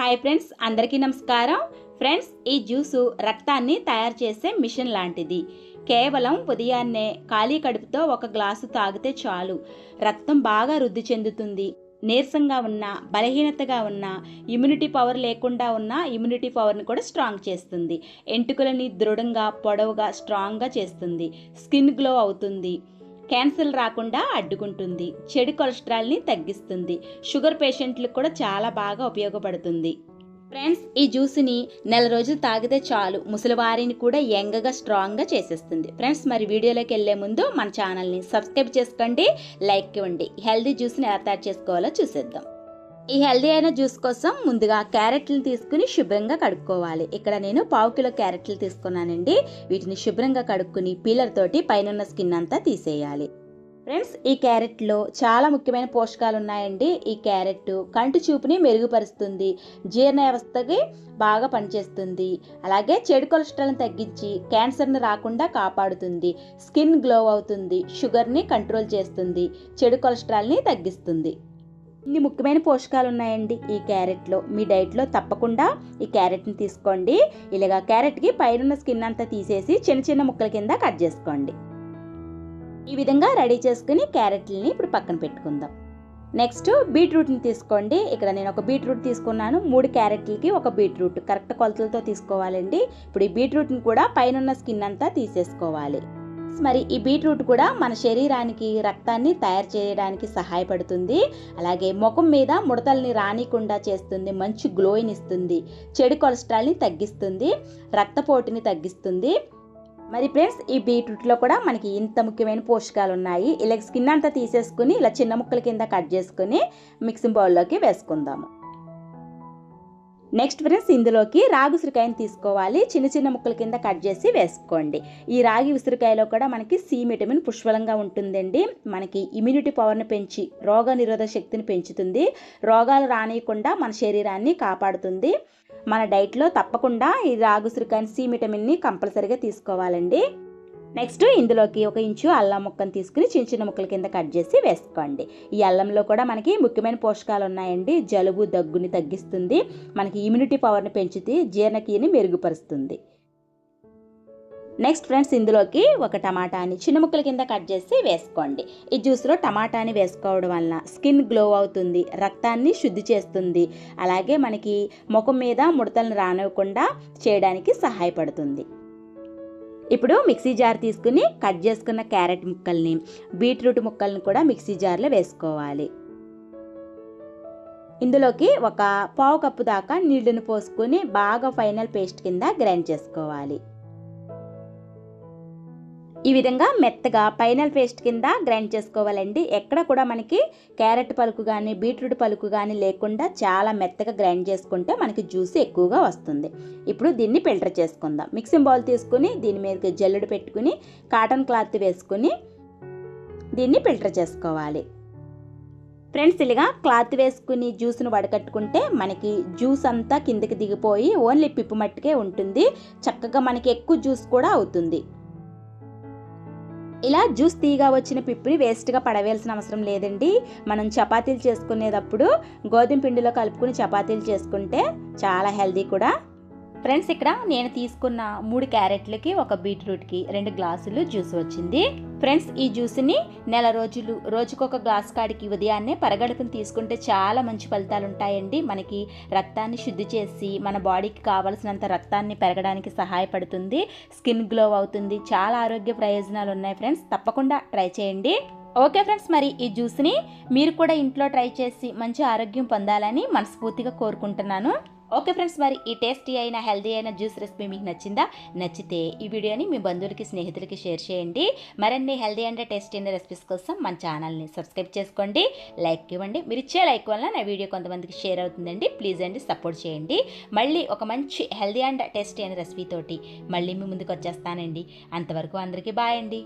Hi friends అందరికీ నమస్కారం. Friends ఈ జ్యూసు రక్తాన్ని తయారు చేసే మిషన్ లాంటిది. కేవలం ఉదయాన్నే ఖాళీ కడుపుతో ఒక గ్లాసు తాగితే చాలు. రక్తం బాగా వృద్ధి చెందుతుంది. నీరసంగా ఉన్న బలహీనతగా ఉన్న ఇమ్యూనిటీ పవర్ లేకుండా ఉన్న ఇమ్యూనిటీ పవర్ని కూడా స్ట్రాంగ్ చేస్తుంది. ఎంటుకలని దృఢంగా పొడవుగా స్ట్రాంగ్గా చేస్తుంది. స్కిన్ గ్లో అవుతుంది. క్యాన్సర్ రాకుండా అడ్డుకుంటుంది. చెడు కొలెస్ట్రాల్ని తగ్గిస్తుంది. షుగర్ పేషెంట్లకు కూడా చాలా బాగా ఉపయోగపడుతుంది. ఫ్రెండ్స్ ఈ జ్యూస్ని నెల రోజులు తాగితే చాలు. ముసలివారిని కూడా యంగ్గా స్ట్రాంగ్గా చేసేస్తుంది. ఫ్రెండ్స్ మరి వీడియోలోకి వెళ్ళే ముందు మన ఛానల్ని సబ్స్క్రైబ్ చేసుకోండి లైక్ ఇవ్వండి. హెల్దీ జ్యూస్ని ఎలా తయారు చేసుకోవాలో చూసేద్దాం. ఈ హెల్దీ అయిన జ్యూస్ కోసం ముందుగా క్యారెట్లు తీసుకుని శుభ్రంగా కడుక్కోవాలి. ఇక్కడ నేను పావు కిలో క్యారెట్లు తీసుకున్నానండి. వీటిని శుభ్రంగా కడుక్కుని పీలర్ తోటి పైన స్కిన్ అంతా తీసేయాలి. ఫ్రెండ్స్ ఈ క్యారెట్లో చాలా ముఖ్యమైన పోషకాలు ఉన్నాయండి. ఈ క్యారెట్ కంటి చూపుని మెరుగుపరుస్తుంది జీర్ణ వ్యవస్థకి బాగా పనిచేస్తుంది. అలాగే చెడు కొలెస్ట్రాల్ని తగ్గించి క్యాన్సర్ని రాకుండా కాపాడుతుంది స్కిన్ గ్లో అవుతుంది షుగర్ని కంట్రోల్ చేస్తుంది చెడు కొలెస్ట్రాల్ని తగ్గిస్తుంది. ఇన్ని ముఖ్యమైన పోషకాలు ఉన్నాయండి ఈ క్యారెట్లో మీ డైట్లో తప్పకుండా ఈ క్యారెట్ని తీసుకోండి. ఇలాగా క్యారెట్కి పైన స్కిన్ అంతా తీసేసి చిన్న చిన్న ముక్కల కింద కట్ చేసుకోండి. ఈ విధంగా రెడీ చేసుకుని క్యారెట్లని ఇప్పుడు పక్కన పెట్టుకుందాం. నెక్స్ట్ బీట్రూట్ని తీసుకోండి. ఇక్కడ నేను ఒక బీట్రూట్ తీసుకున్నాను. మూడు క్యారెట్లకి ఒక బీట్రూట్. కరెక్ట్ కొలతలతో తీసుకోవాలండి. ఇప్పుడు ఈ బీట్రూట్ని కూడా పైన స్కిన్ అంతా తీసేసుకోవాలి. మరి ఈ బీట్రూట్ కూడా మన శరీరానికి రక్తాన్ని తయారు చేయడానికి సహాయపడుతుంది. అలాగే ముఖం మీద ముడతల్ని రానికుండా చేస్తుంది మంచి గ్లోయిని ఇస్తుంది చెడు కొలెస్ట్రాల్ని తగ్గిస్తుంది రక్తపోటుని తగ్గిస్తుంది. మరి ఫ్రెండ్స్ ఈ బీట్రూట్లో కూడా మనకి ఇంత ముఖ్యమైన పోషకాలు ఉన్నాయి. ఇలా స్కిన్ అంతా తీసేసుకుని ఇలా చిన్న ముక్కల కింద కట్ చేసుకుని మిక్సింగ్ బౌల్లోకి వేసుకుందాము. నెక్స్ట్ ఫ్రెండ్స్ ఇందులోకి రాగి ఉసిరికాయని తీసుకోవాలి. చిన్న చిన్న ముక్కల కింద కట్ చేసి వేసుకోండి. ఈ రాగి ఉసిరికాయలో కూడా మనకి సి విటమిన్ పుష్కలంగా ఉంటుందండి. మనకి ఇమ్యూనిటీ పవర్ని పెంచి రోగ నిరోధక శక్తిని పెంచుతుంది. రోగాలు రానియకుండా మన శరీరాన్ని కాపాడుతుంది. మన డైట్లో తప్పకుండా ఈ రాగి ఉసిరికాయని సి విటమిన్ని కంపల్సరీగా తీసుకోవాలండి. నెక్స్ట్ ఇందులోకి ఒక ఇంచు అల్లం ముక్కను తీసుకుని చిన్న చిన్న ముక్కల కింద కట్ చేసి వేసుకోండి. ఈ అల్లంలో కూడా మనకి ముఖ్యమైన పోషకాలు ఉన్నాయండి. జలుబు దగ్గుని తగ్గిస్తుంది. మనకి ఇమ్యూనిటీ పవర్ని పెంచుతుంది జీర్ణక్రియని మెరుగుపరుస్తుంది. నెక్స్ట్ ఫ్రెండ్స్ ఇందులోకి ఒక టమాటాని చిన్న ముక్కల కింద కట్ చేసి వేసుకోండి. ఈ జ్యూస్లో టమాటాని వేసుకోవడం వలన స్కిన్ గ్లో అవుతుంది రక్తాన్ని శుద్ధి చేస్తుంది. అలాగే మనకి ముఖం మీద ముడతలను రానివ్వకుండా చేయడానికి సహాయపడుతుంది. ఇప్పుడు మిక్సీ జార్ తీసుకుని కట్ చేసుకున్న క్యారెట్ ముక్కల్ని బీట్రూట్ ముక్కల్ని కూడా మిక్సీ జార్లో వేసుకోవాలి. ఇందులోకి ఒక పావు కప్పు దాకా నీళ్ళను పోసుకొని బాగా ఫైనల్ పేస్ట్ కింద గ్రైండ్ చేసుకోవాలి. ఈ విధంగా మెత్తగా ఫైనల్ పేస్ట్ కింద గ్రైండ్ చేసుకోవాలండి. ఎక్కడ కూడా మనకి క్యారెట్ పలుకు కానీ బీట్రూట్ పలుకు కానీ లేకుండా చాలా మెత్తగా గ్రైండ్ చేసుకుంటే మనకి జ్యూస్ ఎక్కువగా వస్తుంది. ఇప్పుడు దీన్ని ఫిల్టర్ చేసుకుందాం. మిక్సింగ్ బౌల్ తీసుకుని దీని మీదకి జల్లుడు పెట్టుకుని కాటన్ క్లాత్ వేసుకుని దీన్ని ఫిల్టర్ చేసుకోవాలి. ఫ్రెండ్స్ ఇలాగా క్లాత్ వేసుకుని జ్యూస్ను వడకట్టుకుంటే మనకి జ్యూస్ అంతా కిందకి దిగిపోయి ఓన్లీ పిప్పు మట్టుకే ఉంటుంది. చక్కగా మనకి ఎక్కువ జ్యూస్ కూడా అవుతుంది. ఇలా జ్యూస్ తీగా వచ్చిన పిప్పిని వేస్ట్గా పడవేయాల్సిన అవసరం లేదండి. మనం చపాతీలు చేసుకునేటప్పుడు గోధుమ పిండిలో కలుపుకుని చపాతీలు చేసుకుంటే చాలా హెల్దీ కూడా. ఫ్రెండ్స్ ఇక్కడ నేను తీసుకున్న మూడు క్యారెట్లకి ఒక బీట్రూట్కి రెండు గ్లాసులు జ్యూస్ వచ్చింది. ఫ్రెండ్స్ ఈ జ్యూస్ని నెల రోజులు రోజుకొక గ్లాస్ కాడికి ఉదయాన్నే పరగడుపుని తీసుకుంటే చాలా మంచి ఫలితాలు ఉంటాయండి. మనకి రక్తాన్ని శుద్ధి చేసి మన బాడీకి కావలసినంత రక్తాన్ని పెరగడానికి సహాయపడుతుంది. స్కిన్ గ్లో అవుతుంది. చాలా ఆరోగ్య ప్రయోజనాలు ఉన్నాయి ఫ్రెండ్స్. తప్పకుండా ట్రై చేయండి. ఓకే ఫ్రెండ్స్ మరి ఈ జ్యూస్ని మీరు కూడా ఇంట్లో ట్రై చేసి మంచి ఆరోగ్యం పొందాలని మనస్ఫూర్తిగా కోరుకుంటున్నాను. ఓకే ఫ్రెండ్స్ మరి ఈ టేస్టీ అయిన హెల్దీ అయిన జ్యూస్ రెసిపీ మీకు నచ్చిందా? నచ్చితే ఈ వీడియోని మీ బంధువులకి స్నేహితులకి షేర్ చేయండి. మరిన్ని హెల్దీ అండ్ టేస్టీ అయిన రెసిపీస్ కోసం మన ఛానల్ని సబ్స్క్రైబ్ చేసుకోండి. లైక్ ఇవ్వండి. మీరు ఇచ్చే లైక్ వల్ల నా వీడియో కొంతమందికి షేర్ అవుతుందండి. ప్లీజ్ అండి సపోర్ట్ చేయండి. మళ్ళీ ఒక మంచి హెల్దీ అండ్ టేస్టీ అయిన రెసిపీ తోటి మళ్ళీ మీ ముందుకు వచ్చేస్తానండి. అంతవరకు అందరికీ బాయ్ అండి.